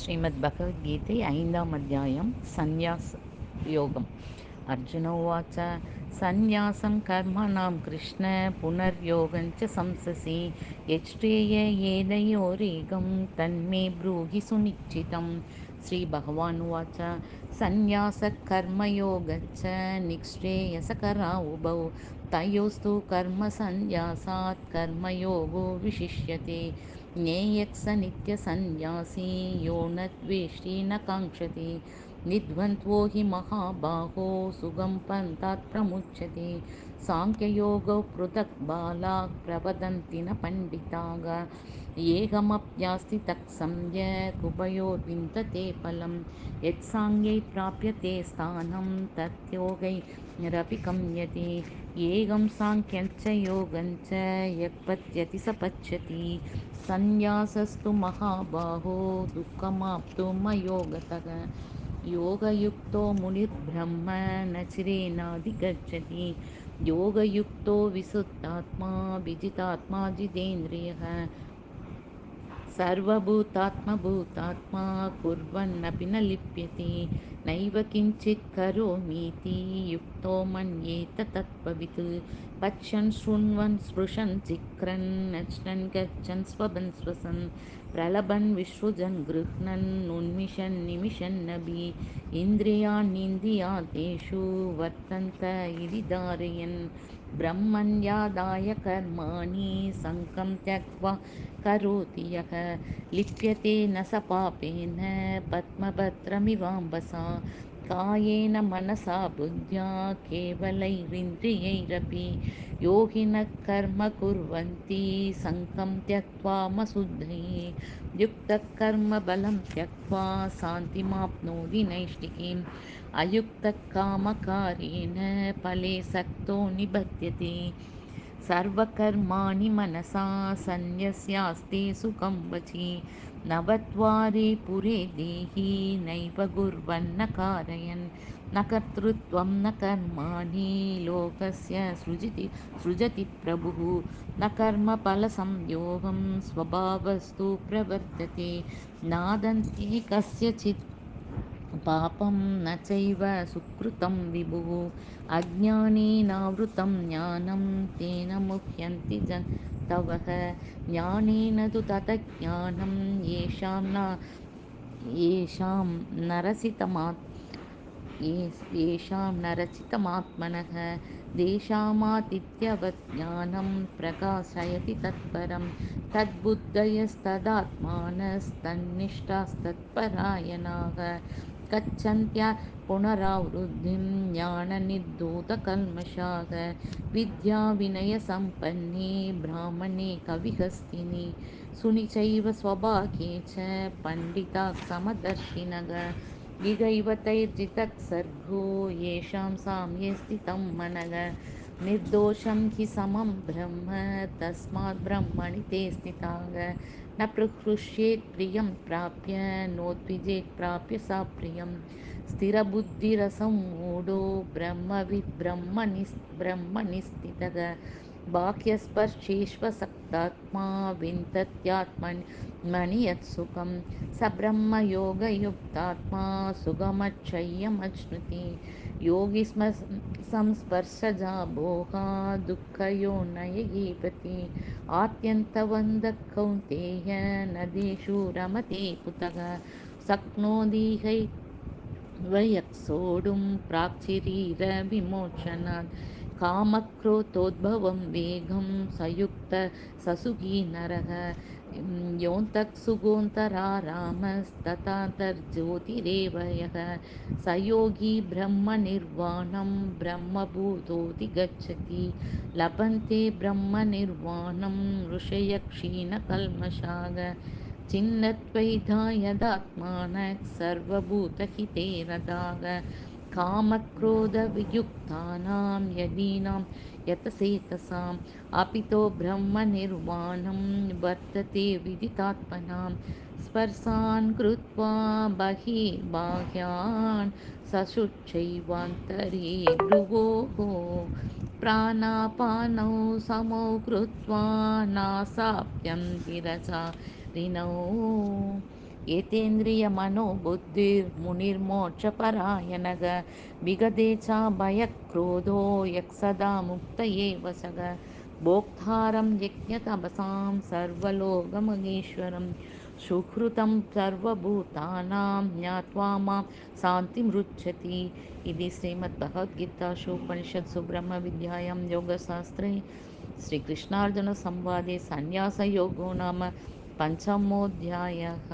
श्रीमद्भगवद्गीते ऐन्दाम् अध्यायं सन्न्यासयोगम् अर्जुन उवाच सन्न्यासं कर्मणां कृष्ण पुनर्योगं च संससि यच्छ्रेय येनयोरेकं तन्मे ब्रूहि सुनिश्चितं श्रीभगवान् उवाच सन्न्यासकर्मयोगच्छ निःश्रेयसकरा उभौ तयोस्तु कर्मसन्न्यासात् कर्मयोगो विशिष्यते ज्ञेयः स नित्यसन्न्यासी यो न द्वेष्टि न काङ्क्षति निद्वन्द्वो हि महाबाहो सुगं पन्थात् प्रमुच्यते साङ्ख्ययोगौ पृथक् बालाः प्रवदन्ति न पण्डिताः एकमप्यास्ति तत्सम्यक् उभयोर्विन्दते फलं यत्साङ्ख्ये प्राप्यते स्थानं तद्योगैरपि गम्यते एकं साङ्ख्यञ्च योगञ्च यः पत्यति स पच्यति सन्न्यासस्तु महाबाहो दुःखमाप्तुमयो गतः योगयुक्तो मुनिर्ब्रह्म न चिरेणाधिगच्छति योगयुक्तो विशुद्धात्मा विजितात्मा जितेन्द्रियः सर्वभूतात्मभूतात्मा कुर्वन्नपि न लिप्यते नैव किञ्चित् करोमीति युक्तो मन्येत तत्त्ववित् पश्यन् शृण्वन् स्पृशन् जिघ्रन् नश्नन् गच्छन् स्वपन् स्वसन् प्रलभन् विसृजन् गृह्णन् उन्मिषन् निमिषन्नभि इन्द्रियाणीन्द्रियार्थेषु वर्तन्त इति धारयन्। ब्रह्मण्यादाय कर्माणि सङ्गं त्यक्त्वा करोति यः। लिप्यते न स पापेन पद्मभद्रमिवाम्बसा कायेन मनसा बुद्ध्या केवलैरिन्द्रियैरपि योगिनः कर्म कुर्वन्ति। सङ्गं त्यक्त्वा मशुद्धये युक्तः कर्मबलं त्यक्त्वा शान्तिमाप्नोति नैष्टिकीम् अयुक्तः कामकारेण फले सक्तो निबध्यते सर्वकर्माणि मनसा सन्न्यस्यास्ते सुखं वचि। नवद्वारे पुरे देहि नैव कुर्वन्न कारयन्। न कर्तृत्वं न कर्माणि लोकस्य सृजति सृजति प्रभुः। न कर्मफलसंयोगं स्वभावस्तु प्रवर्तते। नादन्ते कस्यचित् पापं न चैव सुकृतं विभुः। अज्ञानेनावृतं ज्ञानं तेन मुह्यन्ति जन्तवः ज्ञानेन तु ततज्ज्ञानं येषां न येषां नरसितमात् येषां नरचितमात्मनः तेषामादित्यवत् ज्ञानं प्रकाशयति तत्परं। तद्बुद्धयस्तदात्मानस्तन्निष्ठास्तत्परायणाः। गच्छन्त्या पुनरावृत्तिं ज्ञाननिर्धूतकल्मषाः विद्याविनयसम्पन्ने ब्राह्मणे कविहस्तिनि, सुनिचैव स्वभागे च पण्डिताः समदर्शिनः इगैव तैर्जितः सर्गो येषां साम्ये स्थितं मनः निर्दोषं हि समं ब्रह्म, तस्मात् ब्रह्मणि ते स्थिताः न प्रहृष्येत् प्रियं प्राप्य, नोद्विजेत् प्राप्य सा प्रियं स्थिरबुद्धिरसम्मूढो ब्रह्मविद् ब्रह्मणि ब्रह्मणि स्थितः बाह्यस्पर्शेष्वसक्तात्मा विन्दत्यात्मनि यत्सुखं स ब्रह्मयोगयुक्तात्मा सुखमक्षयमश्नुते योगी स्म संस्पर्शजा भोगा दुःखयोनय एवति आत्यन्तवन्दः कौन्तेय नदीषु रमते कुतः शक्नोति वयः सोढुं प्राक्चिरीरविमोचनात् कामक्रोधोद्भवं वेगं सयुक्तः ससुखी नरः। योऽन्तः सुगोन्तरारामस्तथान्तर्ज्योतिरेव यः स योगी ब्रह्मनिर्वाणं ब्रह्मभूतोऽधिगच्छति। लभन्ते ब्रह्मनिर्वाणं ऋषयः क्षीणकल्मषाः छिन्नद्वैधायदात्मानः सर्वभूतहिते रताः कामक्रोधवियुक्तानां यदीनां यतसेतसाम् अपितो ब्रह्मनिर्वाणं वर्तते विदितात्मनां स्पर्शान् कृत्वा बहिर्बाह्यान् सशुचैवान्तरे भ्रुवोः प्राणापानौ समौ कृत्वा नासाप्यं गिरजा ऋणौ एतेन्द्रियमनोबुद्धिर्मुनिर्मोक्षपरायणः विगते च भयक्रोधो यः सदा मुक्त एव सः। भोक्तारं यज्ञतपसां सर्वलोकमहेश्वरं। सुहृतं सर्वभूतानां ज्ञात्वा मां शान्तिमृच्छति इति श्रीमद्भगवद्गीतासु उपनिषत्सु ब्रह्मविद्यायां योगशास्त्रे श्रीकृष्णार्जुनसंवादे सन्न्यासयोगो नाम पञ्चमोऽध्यायः